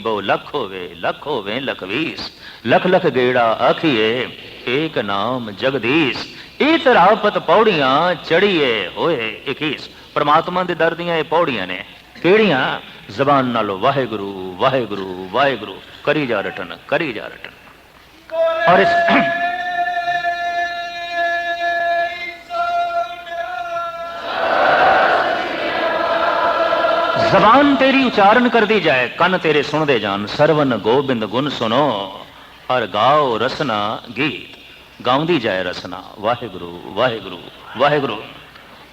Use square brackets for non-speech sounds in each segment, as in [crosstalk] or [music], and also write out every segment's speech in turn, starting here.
ਬਹੁ ਲੱਖ ਹੋਵੇ ਲੱਖ ਹੋਵੇ ਲਖਵੀਸ, ਲਖ ਲਖ ਗੇੜਾ ਆਖੀਏ, ਏਕ ਨਾਮ ਜਗਦੀਸ਼ ਇਹ ਤਰਾਪਤ ਪੌੜੀਆਂ ਚੜੀਏ ਹੋਏ 21 ਪ੍ਰਮਾਤਮਾ ਦੇ ਦਰ ਦੀਆਂ ਇਹ ਪੌੜੀਆਂ ਨੇ, ਕਿਹੜੀਆਂ? ਜ਼ਬਾਨ ਨਾਲ ਵਾਹਿਗੁਰੂ ਵਾਹਿਗੁਰੂ ਵਾਹਿਗੁਰੂ, ਕਰੀ ਜਾ ਰਟਨ, ਕਰੀ ਜਾ ਰਟਨ। ਔਰ ਇਸ ਜ਼ਬਾਨ ਤੇਰੀ ਉਚਾਰਨ ਕਰਦੀ ਜਾਏ, ਕੰਨ ਤੇਰੇ ਸੁਣਦੇ ਜਾਣ। ਸਰਵਨ ਗੋਬਿੰਦ ਗੁਣ ਸੁਣੋ, ਹਰ ਗਾਓ ਰਸਨਾ ਗੀਤ। ਗਾਉਂਦੀ ਜਾਏ ਰਸਨਾ, ਵਾਹਿਗੁਰੂ ਵਾਹਿਗੁਰੂ ਵਾਹਿਗੁਰੂ।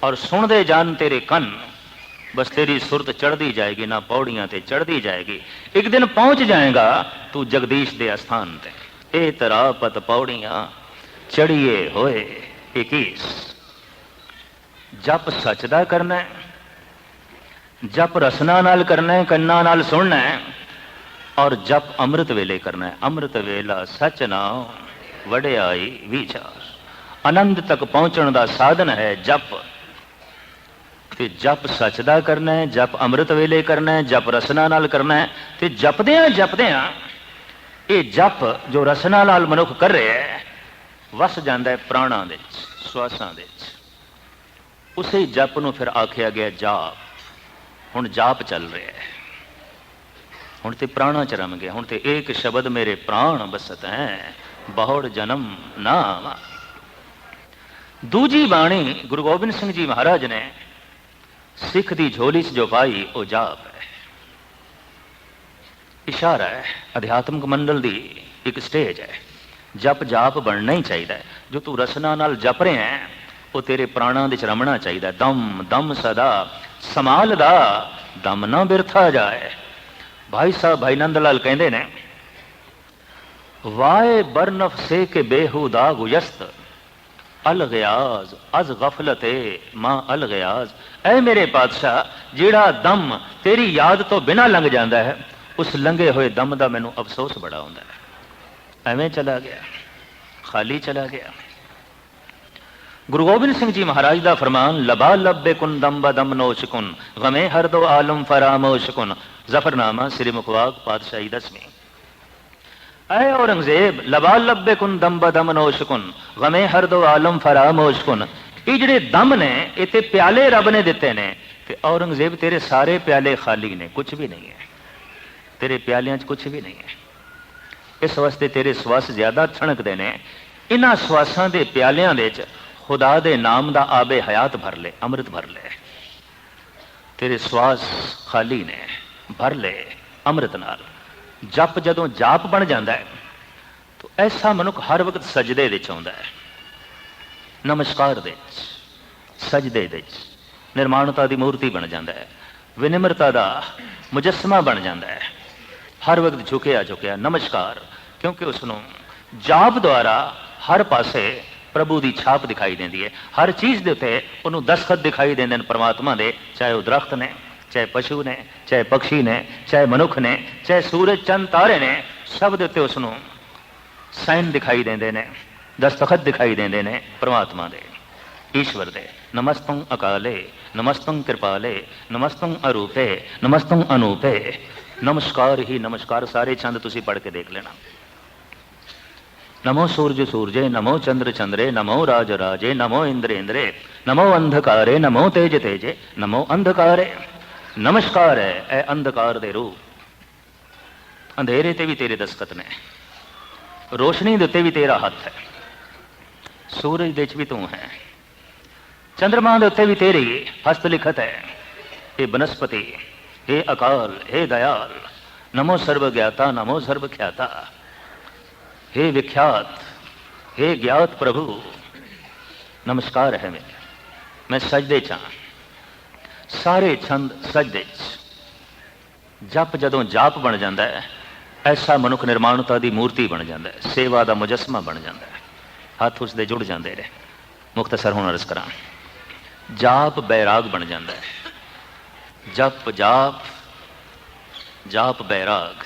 ਔਰ ਸੁਣਦੇ ਜਾਣ ਤੇਰੇ ਕੰਨ, ਬਸ ਤੇਰੀ ਸੁਰਤ ਚੜਦੀ ਜਾਏਗੀ, ਨਾ ਪੌੜੀਆਂ ਤੇ ਚੜਦੀ ਜਾਏਗੀ। ਇੱਕ ਦਿਨ ਪਹੁੰਚ ਜਾਏਗਾ ਤੂੰ ਜਗਦੀਸ਼ ਦੇ ਅਸਥਾਨ ਤੇ। ਇਹ ਤਰਾਪਤ ਪੌੜੀਆਂ ਚੜੀਏ ਹੋਏ 21 ਜਪ ਸੱਚ ਦਾ ਕਰਨਾ ਹੈ ਜਪ ਰਸਨਾ ਨਾਲ ਕਰਨਾ ਹੈ, ਕੰਨਾਂ ਨਾਲ ਸੁਣਨਾ ਹੈ ਔਰ ਜਪ ਅੰਮ੍ਰਿਤ ਵੇਲੇ ਕਰਨਾ ਹੈ। ਅੰਮ੍ਰਿਤ ਵੇਲਾ ਸਚ ਨਾਮ ਵਡਿਆਈ ਵਿਚਾਰ। ਆਨੰਦ ਤੱਕ ਪਹੁੰਚਣ ਦਾ ਸਾਧਨ ਹੈ ਜਪ। ਤੇ ਜਪ ਸੱਚ ਦਾ ਕਰਨਾ ਹੈ, ਜਪ ਅੰਮ੍ਰਿਤ ਵੇਲੇ ਕਰਨਾ ਹੈ, ਜਪ ਰਸਨਾ ਨਾਲ ਕਰਨਾ ਹੈ। ਤੇ ਜਪਦਿਆਂ ਜਪਦਿਆਂ ਇਹ ਜਪ ਜੋ ਰਸਨਾ ਨਾਲ ਮਨੁੱਖ ਕਰ ਰਿਹਾ ਹੈ, ਵਸ ਜਾਂਦਾ ਹੈ ਪ੍ਰਾਣਾਂ ਦੇ ਵਿੱਚ, ਸਵਾਸਾਂ ਦੇ ਵਿੱਚ। ਉਸੇ ਜਪ ਨੂੰ ਫਿਰ ਆਖਿਆ ਗਿਆ ਜਾਪ। ਹੁਣ ਜਾਪ ਚੱਲ ਰਿਹਾ ਹੈ। ਹੁਣ ਤੇ ਪ੍ਰਾਣਾ ਚ ਰਮ ਗਿਆ ਹੁਣ ਤੇ ਇੱਕ ਸ਼ਬਦ ਮੇਰੇ ਪ੍ਰਾਣ ਬਸਤ ਹੈ, ਬਹੁੜ ਜਨਮ ਨਾਮ। ਦੂਜੀ ਬਾਣੀ ਗੁਰੂ ਗੋਬਿੰਦ ਸਿੰਘ ਜੀ ਮਹਾਰਾਜ ਨੇ ਸਿੱਖ ਦੀ ਝੋਲੀ 'ਚ ਜੋ ਪਾਈ, ਉਹ ਜਾਪ ਹੈ। ਇਸ਼ਾਰਾ ਹੈ, ਅਧਿਆਤਮਕ ਮੰਡਲ ਦੀ ਇੱਕ ਸਟੇਜ ਹੈ। ਜਪ ਜਾਪ ਬਣਨਾ ਹੀ ਚਾਹੀਦਾ ਹੈ। ਜੋ ਤੂੰ ਰਸਨਾ ਨਾਲ ਜਪ ਰਿਹਾ ਹੈ ਉਹ ਤੇਰੇ ਪ੍ਰਾਣਾਂ ਦੇ ਚ ਰਮਣਾ ਚਾਹੀਦਾ। ਦਮ ਦਮ ਸਦਾ ਸਮਾਲ ਦਾ, ਦਮ ਨਾ ਬਿਰਥਾ ਜਾਏ। ਭਾਈ ਸਾਹਿਬ ਭਾਈ ਨੰਦ ਲਾਲ ਕਹਿੰਦੇ ਨੇ, ਵਾਏ ਬਰਨਫ ਸੇ ਕੇ ਬੇਹੂਦਾ ਗੁਯਸਤ ਅਲ ਗਿਆਜ਼ ਅਜ਼ ਗਫਲਤੇ, ਮਾਂ ਅਲਗਿਆਜ਼ ਐ ਮੇਰੇ ਪਾਤਸ਼ਾਹ, ਜਿਹੜਾ ਦਮ ਤੇਰੀ ਯਾਦ ਤੋਂ ਬਿਨਾ ਲੰਘ ਜਾਂਦਾ ਹੈ, ਉਸ ਲੰਘੇ ਹੋਏ ਦਮ ਦਾ ਮੈਨੂੰ ਅਫਸੋਸ ਬੜਾ ਹੁੰਦਾ ਹੈ। ਐਵੇਂ ਚਲਾ ਗਿਆ, ਖਾਲੀ ਚਲਾ ਗਿਆ। ਗੁਰੂ ਗੋਬਿੰਦ ਸਿੰਘ ਜੀ ਮਹਾਰਾਜ ਦਾ ਫਰਮਾਨ, ਲਬਾ ਲੱਬੇ ਕੁਨ, ਦਮ ਬਦਮ ਨੋਸ਼ਕੁਨ ਗਮੇ ਹਰ ਦੋ ਆਲਮ ਫਰਾਮੋਸ਼ਕੁਨ ਜ਼ਫਰਨਾਮਾ ਸ੍ਰੀ ਮੁਖਵਾਕ ਪਾਤਸ਼ਾਹੀ ਦਸਵੀਂ ਐ ਔਰੰਗਜ਼ੇਬ, ਲਬਾ ਲੱਬੇ ਕੁਨ, ਦਮ ਬਦਮ ਨੋਸ਼ਕੁਨ ਗਮੇ ਹਰ ਦੋ ਆਲਮ ਫਰਾਮੋਸ਼ਕੁਨ ਇਹ ਜਿਹੜੇ ਦਮ ਨੇ, ਇਹ ਤੇ ਪਿਆਲੇ ਰੱਬ ਨੇ ਦਿੱਤੇ ਨੇ। ਤੇ ਔਰੰਗਜ਼ੇਬ, ਤੇਰੇ ਸਾਰੇ ਪਿਆਲੇ ਖਾਲੀ ਨੇ ਕੁਝ ਵੀ ਨਹੀਂ ਹੈ। ਤੇਰੇ ਪਿਆਲਿਆਂ 'ਚ ਕੁਝ ਵੀ ਨਹੀਂ ਹੈ। ਇਸ ਵਾਸਤੇ ਤੇਰੇ ਸਵਾਸ ਜ਼ਿਆਦਾ ਛਣਕਦੇ ਨੇ। ਇਹਨਾਂ ਸਵਾਸਾਂ ਦੇ ਪਿਆਲਿਆਂ ਦੇ 'ਚ ਖੁਦਾ ਦੇ ਨਾਮ ਦਾ ਆਬੇ ਹਯਾਤ ਭਰ ਲੈ, ਅੰਮ੍ਰਿਤ ਭਰ ਲੈ। ਤੇਰੇ ਸਵਾਸ ਖਾਲੀ ਨੇ, ਭਰ ਲੈ ਅੰਮ੍ਰਿਤ ਨਾਲ। ਜਪ ਜਦੋਂ ਜਾਪ ਬਣ ਜਾਂਦਾ ਹੈ, ਤਾਂ ਐਸਾ ਮਨੁੱਖ ਹਰ ਵਕਤ ਸਜਦੇ ਵਿੱਚ ਆਉਂਦਾ ਹੈ। ਨਮਸਕਾਰ ਦੇ ਵਿੱਚ, ਸਜਦੇ ਦੇ ਵਿੱਚ। ਨਿਰਮਾਣਤਾ ਦੀ ਮੂਰਤੀ ਬਣ ਜਾਂਦਾ ਹੈ, ਵਿਨਿਮਰਤਾ ਦਾ ਮੁਜੱਸਮਾ ਬਣ ਜਾਂਦਾ ਹੈ। ਹਰ ਵਕਤ ਝੁਕਿਆ ਝੁਕਿਆ ਨਮਸਕਾਰ, ਕਿਉਂਕਿ ਉਸ ਨੂੰ ਜਾਪ ਦੁਆਰਾ ਹਰ ਪਾਸੇ ਪ੍ਰਭੂ ਦੀ ਛਾਪ ਦਿਖਾਈ ਦਿੰਦੀ ਹੈ। ਹਰ ਚੀਜ਼ ਦੇ ਉੱਤੇ ਉਹਨੂੰ ਦਸਖਤ ਦਿਖਾਈ ਦਿੰਦੇ ਨੇ ਪਰਮਾਤਮਾ ਦੇ, ਚਾਹੇ ਉਹ ਦਰਖਤ ਨੇ, ਚਾਹੇ ਪਸ਼ੂ ਨੇ, ਚਾਹੇ ਪੰਛੀ ਨੇ, ਚਾਹੇ ਮਨੁੱਖ ਨੇ, ਚਾਹੇ ਸੂਰਜ, ਚੰਦ, ਤਾਰੇ ਨੇ, ਸਭ ਦੇ ਉੱਤੇ ਉਸ ਨੂੰ ਸਾਈਨ ਦਿਖਾਈ ਦਿੰਦੇ ਨੇ, ਦਸਤਖਤ ਦਿਖਾਈ ਦਿੰਦੇ ਨੇ ਪ੍ਰਮਾਤਮਾ ਦੇ, ਈਸ਼ਵਰ ਦੇ। ਨਮਸਤੰ ਅਕਾਲੇ, ਨਮਸਤੰ ਕਿਰਪਾਲੇ, ਨਮਸਤੰ ਅਰੂਪੇ, ਨਮਸਤੰ ਅਨੂਪੇ। ਨਮਸਕਾਰ ਹੀ ਨਮਸਕਾਰ, ਸਾਰੇ ਚੰਦ ਤੁਸੀਂ ਪੜ੍ਹ ਕੇ ਦੇਖ ਲੈਣਾ। नमो सूर्य सूर्ये नमो चंद्र चंद्रे नमो राज राजे नमो इंद्रेन्द्रे नमो अंधकारे नमो तेज तेजे नमो अंधकारे ਨਮਸਕਾਰ ਹੈ ਐ ਅੰਧਕਾਰ ਦੇ ਰੂਹ ਅੰਧੇਰੇ ਤੇ ਵੀ ਤੇਰੇ ਦਸਖਤ ਨੇ ਰੋਸ਼ਨੀ ਦੇ ਉੱਤੇ ਵੀ ਤੇਰਾ ਹੱਥ ਹੈ ਸੂਰਜ ਦੇ ਵਿੱਚ ਵੀ ਤੂੰ ਹੈ ਚੰ드ਰਮਾ ਦੇ ਉੱਤੇ ਵੀ ਤੇਰੀ ਹਸਤ ਲਿਖਤ ਹੈ ਇਹ ਬਨਸਪਤੀ ਇਹ ਅਕਾਲ ਇਹ ਦਇਆਲ ਨਮੋ ਸਰਬ ਗਿਆਤਾ ਨਮੋ ਸਰਬ ਖਿਆਤਾ हे विख्यात हे ज्ञात प्रभु ਨਮਸਕਾਰ ਹੈ ਮੇਰੇ ਮੈਂ ਸਜਦੇ ਚ ਹਾਂ ਸਾਰੇ ਛੰਦ ਸਜਦੇ ਚ ਜਪ ਜਦੋਂ ਜਾਪ ਬਣ ਜਾਂਦਾ ਹੈ ਐਸਾ ਮਨੁੱਖ ਨਿਰਮਾਣਤਾ ਦੀ ਮੂਰਤੀ ਬਣ ਜਾਂਦਾ ਹੈ ਸੇਵਾ ਦਾ ਮੁਜੱਸਮਾ ਬਣ ਜਾਂਦਾ ਹੈ ਹੱਥ ਉਸ ਦੇ ਜੁੜ ਜਾਂਦੇ ਨੇ ਮੁਖਤਸਰ ਹੁਣ ਅਰਜ਼ ਕਰਾਂ ਜਾਪ ਬੈਰਾਗ ਬਣ ਜਾਂਦਾ ਹੈ ਜਪ ਜਾਪ ਜਾਪ ਬੈਰਾਗ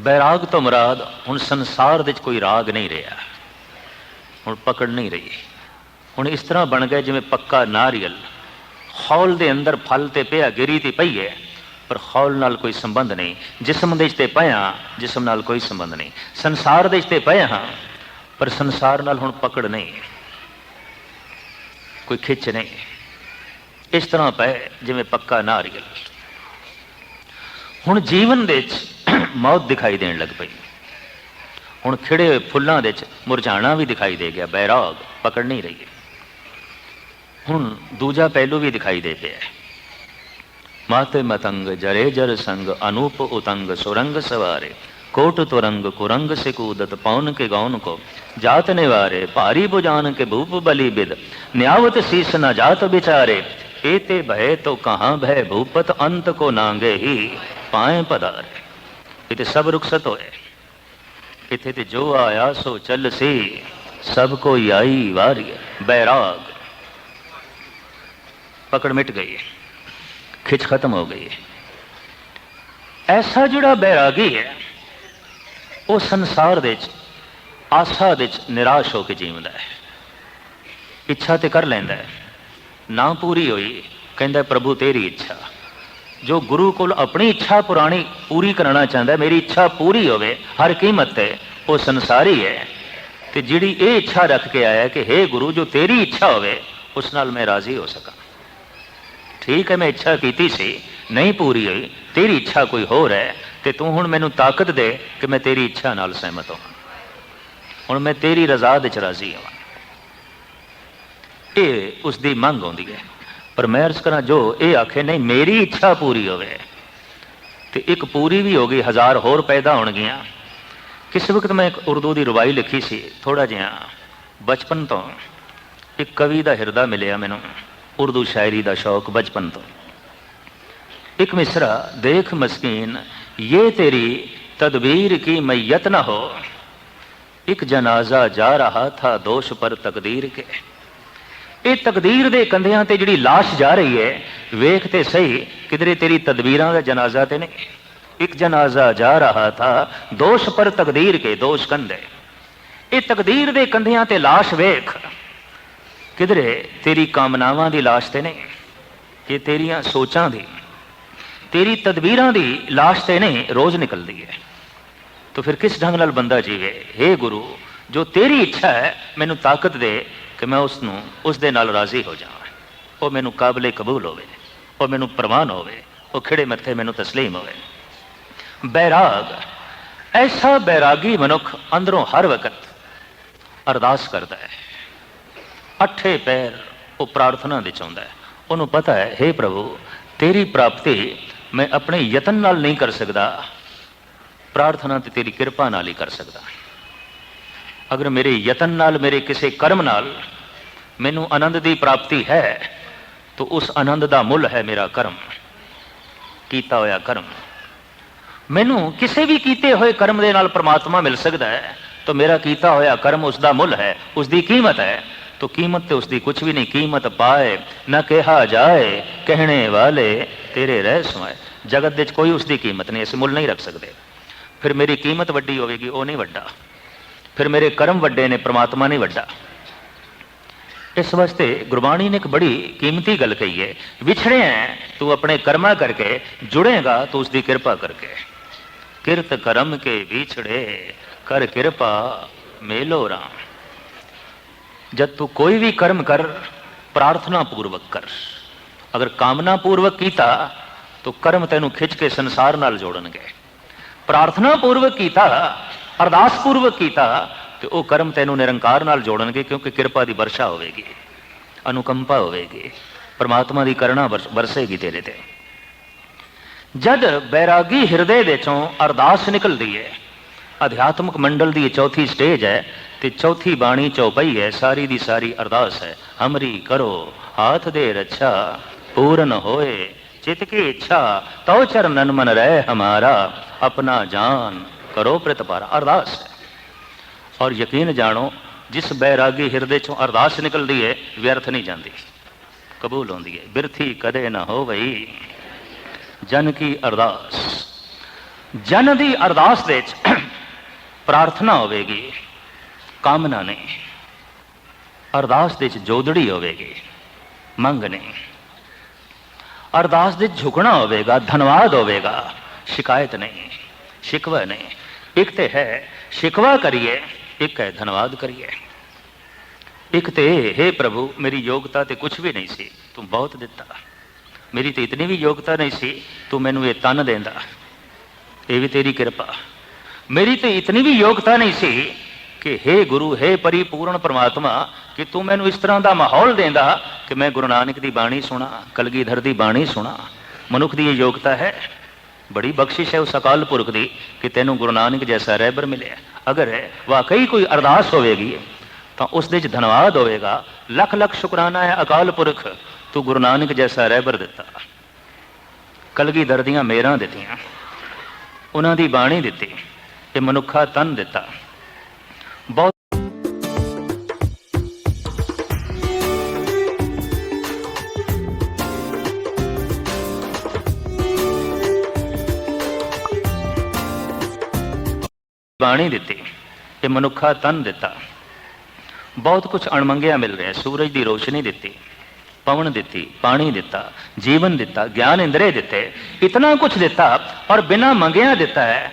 ਬੈਰਾਗ ਤੋਂ ਮੁਰਾਦ, ਹੁਣ ਸੰਸਾਰ ਦੇ ਵਿੱਚ ਕੋਈ ਰਾਗ ਨਹੀਂ ਰਿਹਾ। ਹੁਣ ਪਕੜ ਨਹੀਂ ਰਹੀ। ਹੁਣ ਇਸ ਤਰ੍ਹਾਂ ਬਣ ਗਿਆ ਜਿਵੇਂ ਪੱਕਾ ਨਾਰੀਅਲ। ਖੌਲ ਦੇ ਅੰਦਰ ਫਲ ਤੇ ਪਿਆ, ਗਿਰੀ ਤੇ ਪਈ ਹੈ। ਪਰ ਖੌਲ ਨਾਲ ਕੋਈ ਸੰਬੰਧ ਨਹੀਂ। ਜਿਸਮ ਦੇ ਤੇ ਪਿਆ, ਜਿਸਮ ਨਾਲ ਕੋਈ ਸੰਬੰਧ ਨਹੀਂ। ਸੰਸਾਰ ਦੇ ਵਿੱਚ ਤੇ ਪਏ ਹਾਂ, ਪਰ ਸੰਸਾਰ ਨਾਲ ਹੁਣ ਪਕੜ ਨਹੀਂ। ਕੋਈ ਖਿੱਚ ਨਹੀਂ। ਇਸ ਤਰ੍ਹਾਂ ਪਏ ਜਿਵੇਂ ਪੱਕਾ ਨਾਰੀਅਲ। ਹੁਣ ਜੀਵਨ ਦੇ ਵਿੱਚ ਮੌਤ ਦਿਖਾਈ ਦੇਣ ਲੱਗ ਪਈ। ਹੁਣ ਖਿੜੇ ਹੋਏ ਫੁੱਲਾਂ ਦੇ ਵਿੱਚ ਮੁਰਝਾਣਾ ਵੀ ਦਿਖਾਈ ਦੇ ਗਿਆ, ਬੈਰਾਗ ਪਕੜ ਨਹੀਂ ਰਹੀ। ਹੁਣ ਦੂਜਾ ਪਹਿਲੂ ਵੀ ਦਿਖਾਈ ਦੇ ਪਿਆ ਮਾਤੇ ਮਤੰਗ ਜਰੇ ਜਰ ਸੰਗ, ਅਨੂਪ ਉਤੰਗ ਸੁਰੰਗ ਸਵਾਰੇ। ਕੋਟ ਤੁਰੰਗ ਕੁਰੰਗ ਸੇ ਕੂਦਤ ਪੌਨ ਕੇ ਗੌਨ ਕੋ। ਜਾਤ ਨਿਵਾਰੇ, ਭਾਰੀ ਬੁਜਾਨ ਕੇ ਭੂਪ ਬਲੀ ਬਿਦ। ਨਿਆਵਤ ਸੀਸ ਨਾ ਜਾਤ ਵਿਚਾਰੇ। ਏਤੇ ਭਏ ਤੋ ਕਹਾਂ ਭੈ ਭੂਪਤ, ਅੰਤ ਕੋ ਨਾਂਗੇ ਹੀ ਪਾਏ ਪਦਾਰੇ ਇਹ ਤੇ ਸਭ ਰੁਖਸਤ ਹੋਏ ਇੱਥੇ ਤੇ ਜੋ ਆਇਆ ਸੋ ਚੱਲ ਸੀ ਸਭ ਕੋ ਆਈ ਵਾਰੀ ਬੈਰਾਗ ਪਕੜ ਮਿਟ ਗਈ ਖਿੱਚ ਖਤਮ ਹੋ ਗਈ ਐਸਾ ਜਿਹੜਾ ਬੈਰਾਗੀ ਹੈ ਉਹ ਸੰਸਾਰ ਦੇ ਵਿੱਚ ਆਸਾ ਦੇ ਵਿੱਚ ਨਿਰਾਸ਼ ਹੋ ਕੇ ਜੀਵਦਾ ਹੈ ਇੱਛਾ ਤੇ ਕਰ ਲੈਂਦਾ ਹੈ ਨਾ ਪੂਰੀ ਹੋਈ ਕਹਿੰਦਾ ਪ੍ਰਭੂ ਤੇਰੀ ਇੱਛਾ ਜੋ ਗੁਰੂ ਕੋਲ ਆਪਣੀ ਇੱਛਾ ਪੁਰਾਣੀ ਪੂਰੀ ਕਰਨਾ ਚਾਹੁੰਦਾ, ਮੇਰੀ ਇੱਛਾ ਪੂਰੀ ਹੋਵੇ, ਹਰ ਕੀਮਤ ਤੇ, ਉਹ ਸੰਸਾਰੀ ਹੈ। ਤੇ ਜਿਹੜੀ ਇਹ ਇੱਛਾ ਰੱਖ ਕੇ ਆਇਆ ਕਿ हे ਗੁਰੂ, ਜੋ ਤੇਰੀ ਇੱਛਾ ਹੋਵੇ, ਉਸ ਨਾਲ ਮੈਂ ਰਾਜ਼ੀ ਹੋ ਸਕਾਂ। ਠੀਕ ਹੈ, ਮੈਂ ਇੱਛਾ ਕੀਤੀ ਸੀ, ਨਹੀਂ ਪੂਰੀ ਹੋਈ, ਤੇਰੀ ਇੱਛਾ ਕੋਈ ਹੋਰ ਹੈ, ਤੇ ਤੂੰ ਹੁਣ ਮੈਨੂੰ ਤਾਕਤ ਦੇ ਕਿ ਮੈਂ ਤੇਰੀ ਇੱਛਾ ਨਾਲ ਸਹਿਮਤ ਹਾਂ ਹੁਣ ਮੈਂ ਤੇਰੀ ਰਜ਼ਾ ਦੇ ਚ ਰਾਜ਼ੀ ਹਾਂ ਇਹ ਉਸ ਦੀ ਮੰਗ ਹੁੰਦੀ ਹੈ। ਪਰ ਮੈਂ ਅਰਜ਼ ਕਰਾਂ, ਜੋ ਇਹ ਆਖੇ, ਨਹੀਂ, ਮੇਰੀ ਇੱਛਾ ਪੂਰੀ ਹੋਵੇ, ਤੇ ਇੱਕ ਪੂਰੀ ਵੀ ਹੋ ਗਈ, ਹਜ਼ਾਰ ਹੋਰ ਪੈਦਾ ਹੋਣਗੀਆਂ। ਕਿਸੇ ਵਕਤ ਮੈਂ ਇੱਕ ਉਰਦੂ ਦੀ ਰਵਾਈ ਲਿਖੀ ਸੀ ਥੋੜਾ ਜਿਹਾ ਬਚਪਨ ਤੋਂ, ਇੱਕ ਕਵੀ ਦਾ ਹਿਰਦਾ ਮਿਲਿਆ ਮੈਨੂੰ, ਉਰਦੂ ਸ਼ਾਇਰੀ ਦਾ ਸ਼ੌਕ ਬਚਪਨ ਤੋਂ। ਇੱਕ ਮਿਸਰਾ, ਦੇਖ ਮਸਕੀਨ ਇਹ ਤੇਰੀ ਤਦਬੀਰ ਕੀ ਮਈਤ ਨਾ ਹੋ। ਇੱਕ ਜਨਾਜ਼ਾ ਜਾ ਰਹਾ ਥਾ ਦੋਸ਼ ਪਰ ਤਕਦੀਰ ਕੇ। ਇਹ ਤਕਦੀਰ ਦੇ ਕੰਧਿਆਂ ਤੇ ਜਿਹੜੀ লাশ ਜਾ ਰਹੀ ਹੈ ਵੇਖ ਤੇ ਸਹੀ ਕਿਧਰੇ ਤੇਰੀ ਤਦਬੀਰਾਂ ਦਾ ਜਨਾਜ਼ਾ ਤੇ ਨਹੀਂ ਇੱਕ ਜਨਾਜ਼ਾ ਜਾ ਰਹਾ ਥਾ ਦੋਸ਼ ਪਰ ਤਕਦੀਰ ਕੇ ਦੋਸ਼ ਕੰਧੇ ਇਹ ਤਕਦੀਰ ਦੇ ਕੰਧਿਆਂ ਤੇ লাশ ਵੇਖ ਕਿਧਰੇ ਤੇਰੀ ਕਾਮਨਾਵਾਂ ਦੀ লাশ ਤੇ ਨਹੀਂ ਇਹ ਤੇਰੀਆਂ ਸੋਚਾਂ ਦੀ ਤੇਰੀ ਤਦਬੀਰਾਂ ਦੀ লাশ ਤੇ ਨਹੀਂ ਰੋਜ਼ ਨਿਕਲਦੀ ਹੈ ਤਾਂ ਫਿਰ ਕਿਸ ਢੰਗ ਨਾਲ ਬੰਦਾ ਜੀਵੇ हे ਗੁਰੂ ਜੋ ਤੇਰੀ ਇੱਛਾ ਹੈ ਮੈਨੂੰ ਤਾਕਤ ਦੇ ਕਿ ਮੈਂ ਉਸ ਨੂੰ ਉਸ ਦੇ ਨਾਲ ਰਾਜ਼ੀ ਹੋ ਜਾਵਾਂ। ਉਹ ਮੈਨੂੰ ਕਾਬਲੇ ਕਬੂਲ ਹੋਵੇ, ਉਹ ਮੈਨੂੰ ਪ੍ਰਵਾਨ ਹੋਵੇ, ਉਹ ਖਿੜੇ ਮੱਥੇ ਮੈਨੂੰ ਤਸਲੀਮ ਹੋਵੇ। ਬੈਰਾਗ, ਐਸਾ ਬੈਰਾਗੀ ਮਨੁੱਖ ਅੰਦਰੋਂ ਹਰ ਵਕਤ ਅਰਦਾਸ ਕਰਦਾ ਹੈ। ਅੱਠੇ ਪੈਰ ਉਹ ਪ੍ਰਾਰਥਨਾ ਦੇ ਚਾਹੁੰਦਾ ਹੈ। ਉਹਨੂੰ ਪਤਾ ਹੈ हे ਪ੍ਰਭੂ, ਤੇਰੀ ਪ੍ਰਾਪਤੀ ਮੈਂ ਆਪਣੇ ਯਤਨ ਨਾਲ ਨਹੀਂ ਕਰ ਸਕਦਾ। ਪ੍ਰਾਰਥਨਾ ਤੇ ਤੇਰੀ ਕਿਰਪਾ ਨਾਲ ਹੀ ਕਰ ਸਕਦਾ। ਅਗਰ ਮੇਰੇ ਯਤਨ ਨਾਲ, ਮੇਰੇ ਕਿਸੇ ਕਰਮ ਨਾਲ ਮੈਨੂੰ ਆਨੰਦ ਦੀ ਪ੍ਰਾਪਤੀ ਹੈ, ਤੋ ਉਸ ਆਨੰਦ ਦਾ ਮੁੱਲ ਹੈ ਮੇਰਾ ਕਰਮ। ਕੀਤਾ ਹੋਇਆ ਕਰਮ। ਮੈਨੂੰ ਕਿਸੇ ਵੀ ਕੀਤੇ ਹੋਏ ਕਰਮ ਦੇ ਨਾਲ ਪ੍ਰਮਾਤਮਾ ਮਿਲ ਸਕਦਾ ਹੈ, ਤੋ ਮੇਰਾ ਕੀਤਾ ਹੋਇਆ ਕਰਮ ਉਸ ਦਾ ਮੁੱਲ ਹੈ ਉਸ ਦੀ ਕੀਮਤ ਹੈ। ਤਾਂ ਕੀਮਤ ਤੇ ਉਸ ਦੀ ਕੁਝ ਵੀ ਨਹੀਂ, ਕੀਮਤ ਪਾਏ, ਨਾ ਕਿਹਾ ਜਾਏ, ਕਹਿਣੇ ਵਾਲੇ ਤੇਰੇ ਰਹਿ ਸਮਾਏ ਜਗਤ ਵਿੱਚ ਕੋਈ ਉਸ ਦੀ ਕੀਮਤ ਨਹੀਂ ਅਸੀਂ ਮੁੱਲ ਨਹੀਂ ਰੱਖ ਸਕਦੇ। ਫਿਰ ਮੇਰੀ ਕੀਮਤ ਵੱਡੀ ਹੋਵੇਗੀ, ਉਹ ਨਹੀਂ ਵੱਡਾ। ਫਿਰ ਮੇਰੇ ਕਰਮ ਵੱਡੇ ਨੇ, ਪ੍ਰਮਾਤਮਾ ਨਹੀਂ ਵੱਡਾ। ਇਸ ਵਾਸਤੇ ਗੁਰਬਾਣੀ ਨੇ ਇੱਕ ਬੜੀ ਕੀਮਤੀ ਗੱਲ ਕਹੀ ਹੈ। ਵਿਛੜੇ ਹੈ ਤੂੰ ਆਪਣੇ ਕਰਮਾਂ ਕਰਕੇ ਜੁੜੇਗਾ, ਤੂੰ ਉਸ ਦੀ ਕਿਰਪਾ ਕਰਕੇ। ਕਿਰਤ ਕਰਮ ਕੇ ਵਿਛੜੇ, ਕਰ ਕਿਰਪਾ ਮੇਲੋ ਰਾਮ। ਜਦ ਤੂੰ ਕੋਈ ਵੀ ਕਰਮ ਕਰ ਪ੍ਰਾਰਥਨਾ ਪੂਰਵਕ ਕਰ। ਅਗਰ ਕਾਮਨਾ ਪੂਰਵਕ ਕੀਤਾ, ਤਾਂ ਕਰਮ ਤੈਨੂੰ ਖਿੱਚ ਕੇ ਸੰਸਾਰ ਨਾਲ ਜੋੜਨਗੇ। ਪ੍ਰਾਰਥਨਾ ਪੂਰਵਕ ਕੀਤਾ ਅਰਦਾਸ ਪੂਰਵਕ ਕੀਤਾ ਤੇ ਉਹ ਕਰਮ ਤੈਨੂੰ ਨਿਰੰਕਾਰ ਨਾਲ ਜੋੜਨਗੇ ਕਿਉਂਕਿ ਕਿਰਪਾ ਦੀ ਵਰਸ਼ਾ ਹੋਵੇਗੀ, ਅਨੁਕੰਪਾ ਹੋਵੇਗੀ, ਪਰਮਾਤਮਾ ਦੀ ਕਰਣਾ ਵਰਸੇਗੀ ਤੇਰੇ ਤੇ। ਜਦ ਬੈਰਾਗੀ ਹਿਰਦੇ ਦੇ ਚੋਂ ਅਰਦਾਸ ਨਿਕਲਦੀ ਹੈ ਅਧਿਆਤਮਿਕ ਮੰਡਲ ਦੀ ਚੌਥੀ ਸਟੇਜ ਹੈ ਤੇ ਚੌਥੀ ਬਾਣੀ ਚੌਪਈ ਹੈ, ਸਾਰੀ ਦੀ ਸਾਰੀ ਅਰਦਾਸ ਹੈ, ਹਮਰੀ ਕਰੋ, ਹਾਥ ਦੇ ਰੱਛਾ, ਪੂਰਨ ਹੋਏ, ਚਿਤ ਕੀ ਇੱਛਾ, ਤਉ ਚਰਨਨ ਮਨ ਰਹਿ ਹਮਾਰਾ, ਆਪਣਾ ਜਾਨ ਕਰੋ ਪ੍ਰਤਪਾਰਾ, ਅਰਦਾਸ ਹੈ। ਔਰ ਯਕੀਨ ਜਾਣੋ, ਜਿਸ ਬੈਰਾਗੀ ਹਿਰਦੇ ਚੋਂ ਅਰਦਾਸ ਨਿਕਲਦੀ ਹੈ ਵਿਅਰਥ ਨਹੀਂ ਜਾਂਦੀ। ਕਬੂਲ ਹੁੰਦੀ ਹੈ ਬਿਰਥੀ ਕਦੇ ਨਾ ਹੋਵਈ। ਜਨ ਕੀ ਅਰਦਾਸ। ਜਨ ਦੀ ਅਰਦਾਸ ਦੇ ਵਿੱਚ [clears throat] ਪ੍ਰਾਰਥਨਾ ਹੋਵੇਗੀ, ਕਾਮਨਾ ਨਹੀਂ। ਅਰਦਾਸ ਦੇ ਵਿੱਚ ਜੋਦੜੀ ਹੋਵੇਗੀ, ਮੰਗ ਨਹੀਂ। ਅਰਦਾਸ ਦੇ ਝੁਕਣਾ ਹੋਵੇਗਾ, ਧੰਨਵਾਦ ਹੋਵੇਗਾ, ਸ਼ਿਕਾਇਤ ਨਹੀਂ, ਸ਼ਿਕਵਾ ਨਹੀਂ। ਇੱਕ ਤੇ ਹੈ, ਸ਼ਿਕਵਾ ਕਰੀਏ ਇੱਕ ਹੈ ਧੰਨਵਾਦ ਕਰੀਏ ਇੱਕ ਤੇ हे ਪ੍ਰਭੂ ਮੇਰੀ ਯੋਗਤਾ ਤੇ ਕੁਝ ਵੀ ਨਹੀਂ ਸੀ ਤੂੰ ਬਹੁਤ ਦਿੱਤਾ ਮੇਰੀ ਤੇ ਇਤਨੀ ਵੀ ਯੋਗਤਾ ਨਹੀਂ ਸੀ ਤੂੰ ਮੈਨੂੰ ਇਹ ਤਨ ਦੇਂਦਾ ਇਹ ਵੀ ਤੇਰੀ ਕਿਰਪਾ ਮੇਰੀ ਤੇ ਇਤਨੀ ਵੀ ਯੋਗਤਾ ਨਹੀਂ ਸੀ ਕਿ हे ਗੁਰੂ हे ਪਰਿਪੂਰਨ ਪ੍ਰਮਾਤਮਾ ਕਿ ਤੂੰ ਮੈਨੂੰ ਇਸ ਤਰ੍ਹਾਂ ਦਾ ਮਾਹੌਲ ਦੇਂਦਾ ਕਿ ਮੈਂ ਗੁਰੂ ਨਾਨਕ ਦੀ ਬਾਣੀ ਸੁਣਾ ਕਲਗੀਧਰ ਦੀ ਬਾਣੀ ਸੁਣਾ ਮਨੁੱਖ ਦੀ ਇਹ ਯੋਗਤਾ ਹੈ ਬੜੀ ਬਖਸ਼ਿਸ਼ ਹੈ ਉਸ ਅਕਾਲ ਪੁਰਖ ਦੀ ਕਿ ਤੈਨੂੰ ਗੁਰੂ ਨਾਨਕ ਜੈਸਾ ਰਹਿਬਰ ਮਿਲਿਆ। ਅਗਰ ਵਾਕਈ ਕੋਈ ਅਰਦਾਸ ਹੋਵੇਗੀ, ਤਾਂ ਉਸ ਦੇ ਚ ਧੰਨਵਾਦ ਹੋਵੇਗਾ। ਲੱਖ ਲੱਖ ਸ਼ੁਕਰਾਨਾ ਹੈ ਅਕਾਲ ਪੁਰਖ, ਤੂੰ ਗੁਰੂ ਨਾਨਕ ਜੈਸਾ ਰਹਿਬਰ ਦਿੱਤਾ। ਕਲਗੀ ਦਰਦੀਆਂ ਮੇਰਾਂ ਦਿੱਤੀਆਂ, ਉਹਨਾਂ ਦੀ ਬਾਣੀ ਦਿੱਤੀ ਤੇ ਮਨੁੱਖਾ ਤਨ ਦਿੱਤਾ। ਬਾਣੀ ਦਿੱਤੀ ਤੇ ਮਨੁੱਖਾ ਤਨ ਦਿੱਤਾ। ਬਹੁਤ ਕੁਝ ਅਣਮੰਗਿਆ ਮਿਲ ਰਿਹਾ ਸੂਰਜ ਦੀ ਰੋਸ਼ਨੀ ਦਿੱਤੀ, ਪਵਨ ਦਿੱਤੀ, ਪਾਣੀ ਦਿੱਤਾ, ਜੀਵਨ ਦਿੱਤਾ, ਗਿਆਨ ਇੰਦਰੇ ਦਿੱਤੇ। ਇਤਨਾ ਕੁਝ ਦਿੱਤਾ ਔਰ ਬਿਨਾ ਮੰਗਿਆ ਦਿੱਤਾ ਹੈ